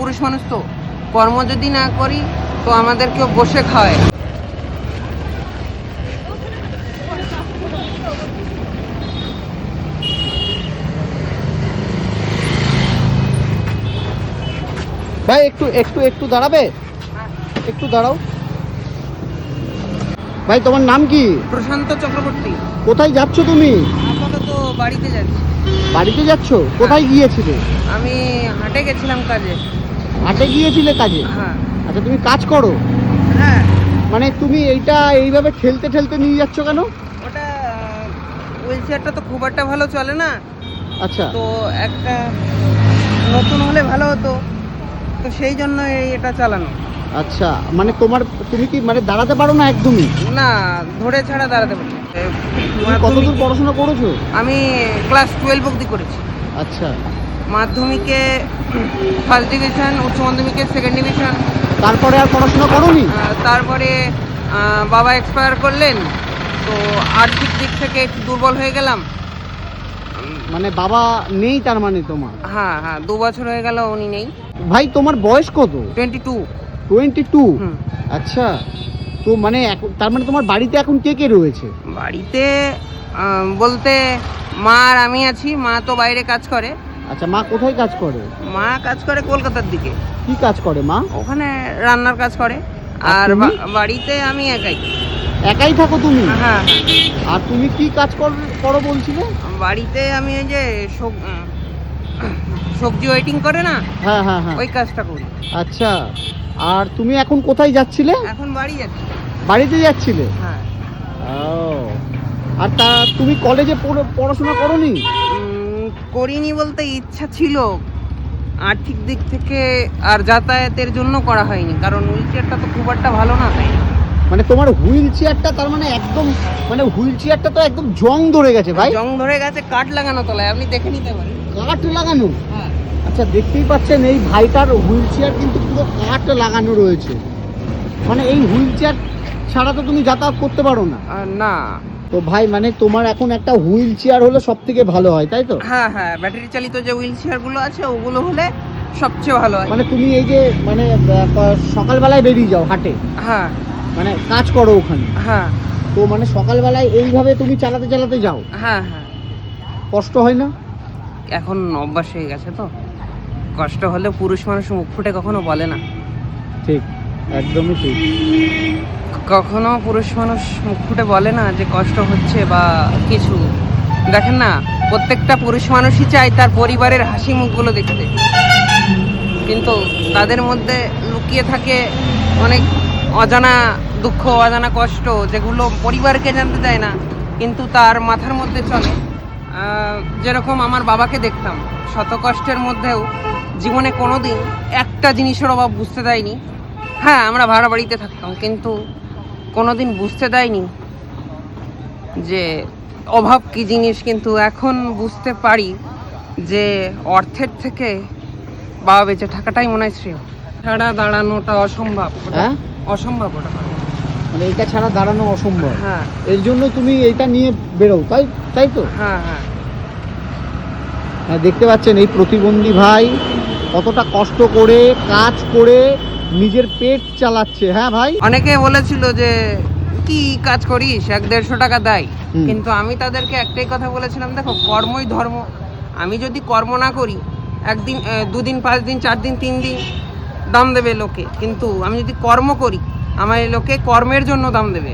পুরুষ মানুষ তো কর্ম যদি না করি তো আমাদেরকেও বসে খাওয়ায়। ভাই একটু একটু একটু দাঁড়াবে? একটু দাঁড়াও। ভাই তোমার নাম কি? প্রশান্ত চক্রবর্তী। কোথায় যাচ্ছ তুমি? আপাতত বাড়িতে যাচ্ছি। বাড়িতে যাচ্ছ? কোথায় গিয়েছিলে? আমি হাটে গেছিলাম কাজে। হাটে গিয়েছিলে কাজে? হ্যাঁ। আচ্ছা তুমি কাজ করো। হ্যাঁ। মানে তুমি এইটা এইভাবে ঠেলতে ঠেলতে নিয়ে যাচ্ছ কেন? ওটা হুইল চেয়ারটা তো খুব একটা ভালো চলে না। আচ্ছা। তো একটা নতুন হলে ভালো হতো। তো সেই জন্য এই এটা চালানো। আচ্ছা মানে তোমার তুমি কি মানে দাঁড়াতে পারো না একদমই? না ধরে ছাড়া দাঁড়াতে পারি কতদূর পড়াশোনা করেছ? আমি ক্লাস টুয়েলভ অবধি করেছি। আচ্ছা। মাধ্যমিকে ফার্স্ট ডিভিশন উচ্চ মাধ্যমিকে সেকেন্ড ডিভিশন তারপরে আর পড়াশোনা করোনি? তারপরে বাবা এক্সপায়ার করলেন। তো আর্থিক দিক থেকে একটু দুর্বল হয়ে গেলাম। মানে বাবা নেই তার মানে তোমার? হ্যাঁ হ্যাঁ দু বছর হয়ে গেল উনি নেই। ভাই তোমার বয়স কত? টোয়েন্টি টু টোয়েন্টি টু আচ্ছা তো মানে তার মানে তোমার বাড়িতে এখন কে কে রয়েছে? বাড়িতে বলতে মা আর আমি আছি। মা তো বাইরে কাজ করে। আচ্ছা মা কোথায় কাজ করে? মা কাজ করে কলকাতার দিকে। কি কাজ করে মা? ওখানে রান্নার কাজ করে। আর বাড়িতে আমি একাই। একাই থাকো তুমি? হ্যাঁ আর তুমি কি কাজ কর- করো বলছিলে? হ্যাঁ বাড়িতে আমি ওই যে সব- সবজি ওয়েটিং করে না? হ্যাঁ হ্যাঁ হ্যাঁ। ওই কাজটা করি। আচ্ছা আর তুমি এখন কোথায় যাচ্ছিলে? এখন বাড়ি যাচ্ছি। বাড়িতে যাচ্ছিলে? হ্যাঁ। ও। আর তা তুমি কলেজে পড়ো- পড়াশোনা করোনি? উম, করিনি বলতে ইচ্ছা ছিল। আর্থিক দিক থেকে আর যাতায়াতের জন্য করা হয়নি। কারণ হুইল চেয়ারটা তো খুব একটা ভালো না তাই? মানে তোমার হুইল চেয়ারটা তার মানে একদম মানে হুইল চেয়ারটা তো একদম জং ধরে গেছে ভাই। জং ধরে গেছে কাঠ লাগানো তলায় আপনি দেখে নিতে পারেন। কাঠ লাগানো? হ্যাঁ। আচ্ছা দেখতেই পাচ্ছেন এই ভাইটার হুইল চেয়ার কিন্তু পুরো কাঠ লাগানো রয়েছে। মানে এই হুইল চেয়ার ছাড়া তো তুমি যাতায়াত করতে পারো না। না। তো ভাই মানে তোমার এখন একটা হুইল চেয়ার হলে সব থেকে ভালো হয় তাই তো? হ্যাঁ হ্যাঁ ব্যাটারি চালিত যে হুইল চেয়ারগুলো আছে ওগুলো হলে সবচেয়ে ভালো হয়। মানে তুমি এই যে মানে সকালবেলায় বেরিয়ে যাও হাটে। হ্যাঁ। মানে কাজ করো ওখানে। হ্যাঁ। তো মানে সকালবেলায় এইভাবে তুমি চালাতে চালাতে যাও? হ্যাঁ হ্যাঁ। কষ্ট হয় না? এখন অভ্যাস হয়ে গেছে তো। কষ্ট হলে পুরুষ মানুষ মুখ ফুটে কখনো বলে না। ঠিক একদমই ঠিক। কখনো পুরুষ মানুষ মুখ ফুটে বলে না যে কষ্ট হচ্ছে বা কিছু। দেখেন না, প্রত্যেকটা পুরুষ মানুষই চায় তার পরিবারের হাসি মুখগুলো দেখতে। কিন্তু তাদের মধ্যে লুকিয়ে থাকে অনেক অজানা দুঃখ, অজানা কষ্ট, যেগুলো পরিবারকে জানতে চায় না, কিন্তু তার মাথার মধ্যে চলে। যেরকম আমার বাবাকে দেখতাম, শত কষ্টের মধ্যেও জীবনে কোনো দিন একটা জিনিসের অভাব বুঝতে দেয়নি। হ্যাঁ আমরা ভাড়া বাড়িতে থাকতাম, কিন্তু কোনোদিন বুঝতে দেয়নি যে অভাব কি জিনিস কিন্তু এখন বুঝতে পারি যে অর্থের থেকে বাবা বেঁচে থাকাটাই মনে হয় শ্রেয়। ছাড়া দাঁড়ানোটা অসম্ভব। হ্যাঁ? অসম্ভব ওটা। মানে এটা ছাড়া দাঁড়ানো অসম্ভব। হ্যাঁ। এর জন্য তুমি এটা নিয়ে বেরো তাই তাই তো? হ্যাঁ হ্যাঁ। হ্যাঁ দেখতে পাচ্ছেন এই প্রতিবন্ধী ভাই কতটা কষ্ট করে কাজ করে নিজের পেট চালাচ্ছে হ্যাঁ ভাই? অনেকে বলেছিল যে কি কাজ করিস? এক দেড়শো টাকা দেয়। কিন্তু আমি তাদেরকে একটাই কথা বলেছিলাম দেখো কর্মই ধর্ম। আমি যদি কর্ম না করি একদিন দুদিন পাঁচ দিন চার দিন তিন দিন দাম দেবে লোকে। কিন্তু আমি যদি কর্ম করি আমার লোকে কর্মের জন্য দাম দেবে।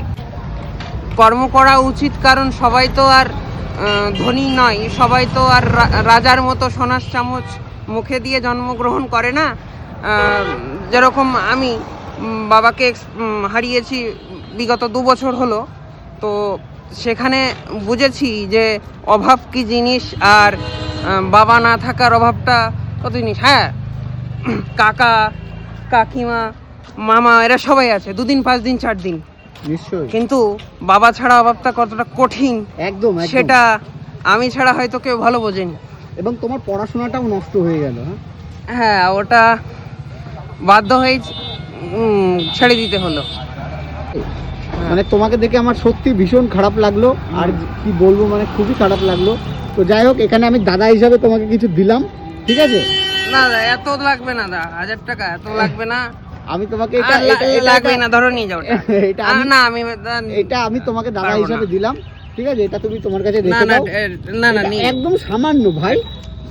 কর্ম করা উচিত কারণ সবাই তো আর ধনী নয়। সবাই তো আর রাজার মতো সোনার চামচ মুখে দিয়ে জন্মগ্রহণ করে না। যেরকম আমি বাবাকে হারিয়েছি বিগত দু বছর হলো তো সেখানে বুঝেছি যে অভাব কি জিনিস আর বাবা না থাকার অভাবটা কত জিনিস। হ্যাঁ কাকা কাকিমা মামা এরা সবাই আছে দুদিন পাঁচ দিন চার দিন। নিশ্চয়ই। কিন্তু বাবা ছাড়া অভাবটা কতটা কঠিন একদম একদম। সেটা আমি ছাড়া হয়তো কেউ ভালো বোঝেনি। এবং তোমার পড়াশোনাটাও নষ্ট হয়ে গেল হ্যাঁ? হ্যাঁ ওটা বাধ্য হয়ে ছেড়ে দিতে হলো। মানে তোমাকে দেখে আমার সত্যি ভীষণ খারাপ লাগল আর কি বলব মানে খুবই খারাপ লাগল। তো যাই হোক এখানে আমি দাদা হিসাবে তোমাকে কিছু দিলাম ঠিক আছে? না দা এত লাগবে না দা হাজার টাকা এত লাগবে না। আমি তোমাকে এটা লাগবে না ধরো নিয়ে যাও এটা না আমি এটা আমি তোমাকে দাদা হিসাবে দিলাম ঠিক আছে? এটা তুমি তোমার কাছে না রেখে না দাও। না না একদম সামান্য ভাই।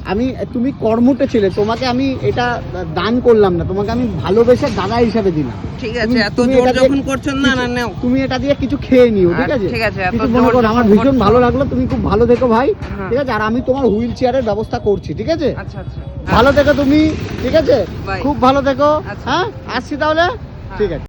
আমি তুমি কর্মটে ছেলে তোমাকে আমি এটা দান করলাম না তোমাকে আমি ভালোবেসে দাদা হিসাবে দিলাম। ঠিক আছে তুমি- এত জোর এটা যখন করছ না না নেও। তুমি এটা দিয়ে কিছু খেয়ে নিও ঠিক আছে? ঠিক আছে, এত মনে করো আমার ভীষণ ভালো লাগল তুমি খুব ভালো থেকো ভাই হ্যাঁ। ঠিক আছে? আর আমি তোমার হুইল চেয়ারের ব্যবস্থা করছি ঠিক আছে? আচ্ছা আচ্ছা। ভালো থেকো তুমি ঠিক আছে? খুব ভালো থেকো আচ্ছা। হ্যাঁ? আসছি তাহলে? ঠিক আছে।